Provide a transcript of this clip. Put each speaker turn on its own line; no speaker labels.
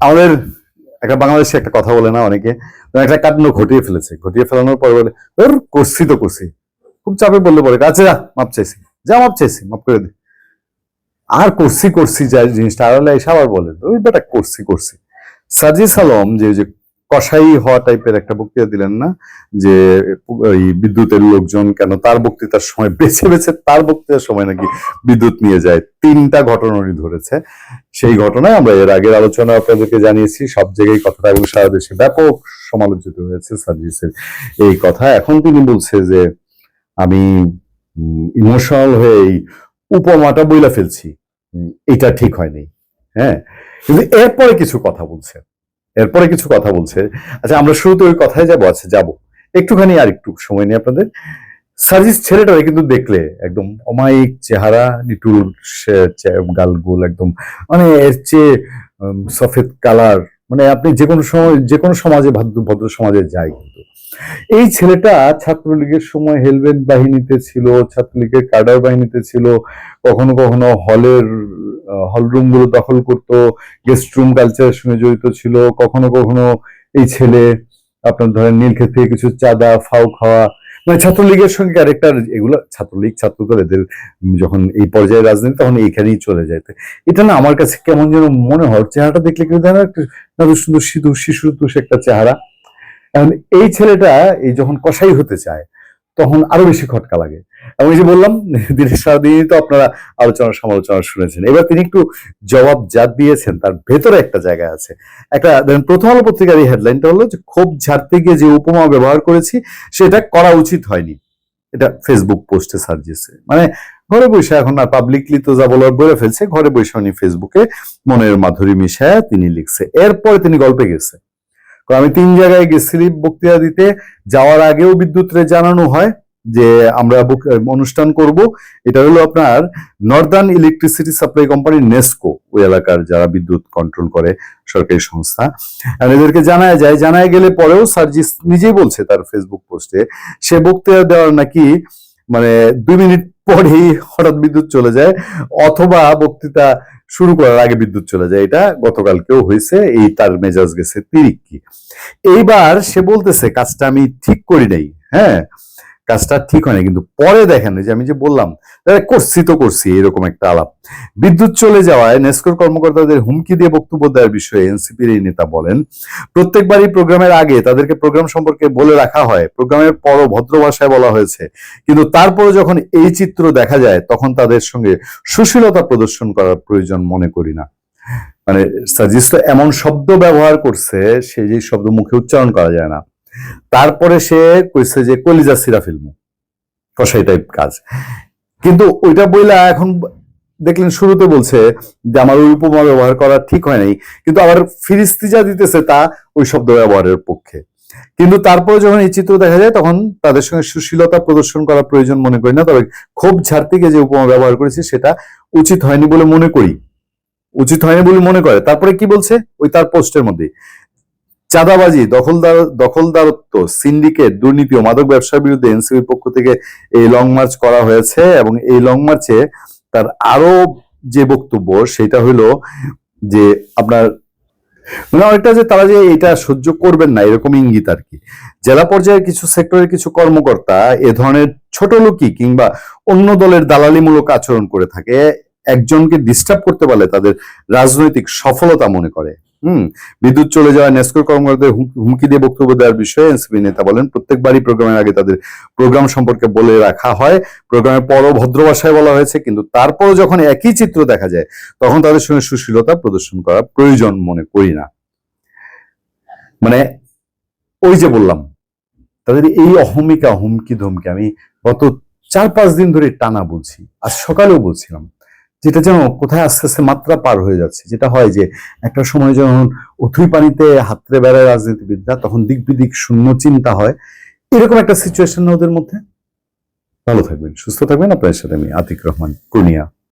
আমাদের একটা বাংলাদেশে একটা কথা বলে না অনেকে একটা কাটনো ঘটিয়ে ফেলেছে। ঘটিয়ে ফেলানোর পর বলে ওর করছি তো করছি। খুব চাপে বললে বলে আচ্ছা যা, মাপ চাইছি। যা, মাপ চাইছি, মাপ করে দে। আর করছি করছি যা জিনিসটা। আর হলে এসে আবার বলে, ওই বেটা করছি করছি। সাজিস আলম যে যে কসাই হওয়া টাইপের একটা বক্তৃতা দিলেন না, যে ওই বিদ্যুতের লোকজন কেন তার বক্তৃতার সময় বেছে বেছে তার বক্তৃতার সময় নাকি বিদ্যুৎ নিয়ে যায়। তিনটা ঘটনা উনি ধরেছে। সেই ঘটনায় আমরা এর আগের আলোচনা আপনাদেরকে জানিয়েছি, সব জায়গায় কথাটা এবং সারা দেশে ব্যাপক সমালোচিত হয়েছে সার্ভিসের এই কথা। এখন তিনি বলছে যে, আমি ইমোশনাল হয়ে এই উপমাটা বইলা ফেলছি। এটা ঠিক হয়নি। হ্যাঁ? কিন্তু এরপরে কিছু কথা বলছে। এরপরে কিছু কথা বলছে। আচ্ছা আমরা শুরুতে ওই কথায় যাব। আচ্ছা যাব। একটুখানি আর একটু সময় নিয়ে আপনাদের। সার্জিস ছেলেটাকে কিন্তু দেখলে একদম অমায়িক চেহারা, নিটুল গালগুল একদম। মানে এর চেয়ে সফেদ কালার। মানে আপনি যে কোনো সময়, যে কোনো সমাজে, ভদ্র ভদ্র সমাজে যায় কিন্তু। এই ছেলেটা ছাত্রলীগের সময় হেলমেট বাহিনীতে ছিল, ছাত্রলীগের কাডার বাহিনীতে ছিল, কখনো কখনো হলের হলরুমগুলো দখল করতো গেস্ট রুম কালচারের সঙ্গে জড়িত ছিল, কখনো কখনো এই ছেলে, আপনার ধরেন নীলক্ষেত থেকে কিছু চাঁদা ফাউ খাওয়া মানে ছাত্রলীগের সঙ্গে ক্যারেক্টার এগুলো ছাত্রলীগ ছাত্রদল এদের যখন এই পর্যায়ে রাজনীতি, তখন এইখানেই চলে যায়। এটা না আমার কাছে কেমন যেন মনে হয় চেহারাটা দেখলে কিন্তু সুন্দর সিধু শিশুর তুষ একটা চেহারা। এখন এই ছেলেটা এই যখন কসাই হতে চায়, তখন আরও বেশি খটকা লাগে। এই যে বললাম দিনের সারাদিনই তো আপনারা আলোচনা, সমালোচনা শুনেছেন। এবার তিনি একটু জবাব যা দিয়েছেন, তার ভেতরে একটা জায়গা আছে। একটা ধরেন প্রথম আলো পত্রিকার এই হেডলাইনটা হলো যে, ক্ষোভ ঝাড়তে গিয়ে যে উপমা ব্যবহার করেছি, সেটা করা উচিত হয়নি। এটা ফেসবুক পোস্টে সার্জিসে মানে ঘরে বসে এখন আর পাবলিকলি তো যা বলার বলে ফেলছে, ঘরে বসে উনি ফেসবুকে মনের মাধুরী মিশায় তিনি লিখছে। এরপরে তিনি গল্পে গেছে। আমি তিন জায়গায় গেছিলি বক্তৃতা দিতে, যাওয়ার আগেও বিদ্যুৎরে জানানো হয় যে আমরা অনুষ্ঠান করব, এটা হলো আপনার northern electricity supply company NESCO ওই এলাকার যারা বিদ্যুৎ কন্ট্রোল করে সরকারি সংস্থা। এদেরকে জানায় যায়, জানায় গেলে পরেও সার্জিস নিজেই বলছে তার ফেসবুক পোস্টে সে বক্তৃতা দেওয়ার নাকি মানে দুই মিনিট পরেই হঠাৎ বিদ্যুৎ চলে যায়, অথবা বক্তৃতা শুরু করার আগে বিদ্যুৎ চলে যায়। এটা গতকালকেও হয়েছে, এই তার মেজাজ গেছে তিরিক্কি। এইবার সে বলতেছে, কাজটা আমি ঠিক করি নাই। হ্যাঁ? কাজটা ঠিক হয়নি। কিন্তু পরে দেখেন যে আমি যে বললাম করছি তো করছি, এরকম একটা আলাপ। বিদ্যুৎ চলে যাওয়ায় নেস্কোর কর্মকর্তাদের হুমকি দিয়ে বক্তব্য দেওয়ার বিষয়ে এনসিপির এই নেতা বলেন, প্রত্যেকবারই প্রোগ্রামের আগে তাদেরকে প্রোগ্রাম সম্পর্কে বলে রাখা হয়। প্রোগ্রামের পরও ভদ্র ভাষায় বলা হয়েছে। কিন্তু তারপরে যখন এই চিত্র দেখা যায়, তখন তাদের সঙ্গে সুশীলতা প্রদর্শন করার প্রয়োজন মনে করি না। মানে এমন শব্দ ব্যবহার করছে সেই যে শব্দ মুখে উচ্চারণ করা যায় না। তারপরে সে কইছে যে কলিজা সিরা ফিল্ম কষাই টাইপ কাজ। কিন্তু ওইটা বইলা এখন দেখলেন শুরুতে বলছে যে আমার ওই উপমা ব্যবহার করা ঠিক হয় নাই। কিন্তু আবার ফিরিস্তি যা দিতেছে তা ওই শব্দ ব্যবহারের পক্ষে। কিন্তু তারপরে যখন এই চিত্র দেখা যায়, তখন তাদের সঙ্গে সুশীলতা প্রদর্শন করা প্রয়োজন মনে করি না। তবে ক্ষোভ ঝাড়তে গিয়ে যে উপমা ব্যবহার করেছি, সেটা উচিত হয়নি বলে মনে করি। উচিত হয়নি বলে মনে করে। তারপরে কি বলছে? ওই তার পোস্টের মধ্যে চাঁদাবাজি, দখলদার, দখলদারত্ব, সিন্ডিকেট, দুর্নীতি ও মাদক ব্যবসার বিরুদ্ধে এনসিপির পক্ষ থেকে এই লং মার্চ করা হয়েছে এবং এই লং মার্চে তার আরও যে বক্তব্য সেটা হলো যে আপনার মানে অনেকটা যে তারা যে এটা সহ্য করবেন না, এরকম ইঙ্গিত আর কি। জেলা পর্যায়ে কিছু সেক্টরের কিছু কর্মকর্তা এ ধরনের ছোট লোকই কিংবা অন্য দলের দালালিমূলক আচরণ করে থাকে, একজনকে ডিস্টার্ব করতে পারলে তাদের রাজনৈতিক সফলতা মনে করে। হুম, বিদ্যুৎ চলে যাওয়া নেস্কোর কর্মকর্তাদের হুম- হুমকি দিয়ে বক্তব্য দেওয়ার বিষয়ে এনসিপি নেতা বলেন, প্রত্যেকবারই প্রোগ্রামের আগে তাদের প্রোগ্রাম সম্পর্কে বলে রাখা হয়। প্রোগ্রামের পরও ভদ্র ভাষায় বলা হয়েছে, কিন্তু তারপরও যখন একই চিত্র দেখা যায়, তখন তাদের সঙ্গে সুশীলতা প্রদর্শন করা প্রয়োজন মনে করি না। মানে ওই যে বললাম, তাদের এই অহমিকা হুমকি ধমকি আমি গত চার পাঁচ দিন ধরে টানা বলছি, আজ সকালেও বলছিলাম। যেটা যেন কোথায় আস্তে আস্তে মাত্রা পার হয়ে যাচ্ছে। যেটা হয় যে, একটা সময় যখন অথুই পানিতে হাতরে বেড়ায় রাজনীতিবিদরা, তখন দিক বিদিক শূন্য চিন্তা হয়। এরকম একটা সিচুয়েশন ওদের মধ্যে। ভালো থাকবেন, সুস্থ থাকবেন। আপনার সাথে আমি আতিক রহমান, পূর্ণিয়া।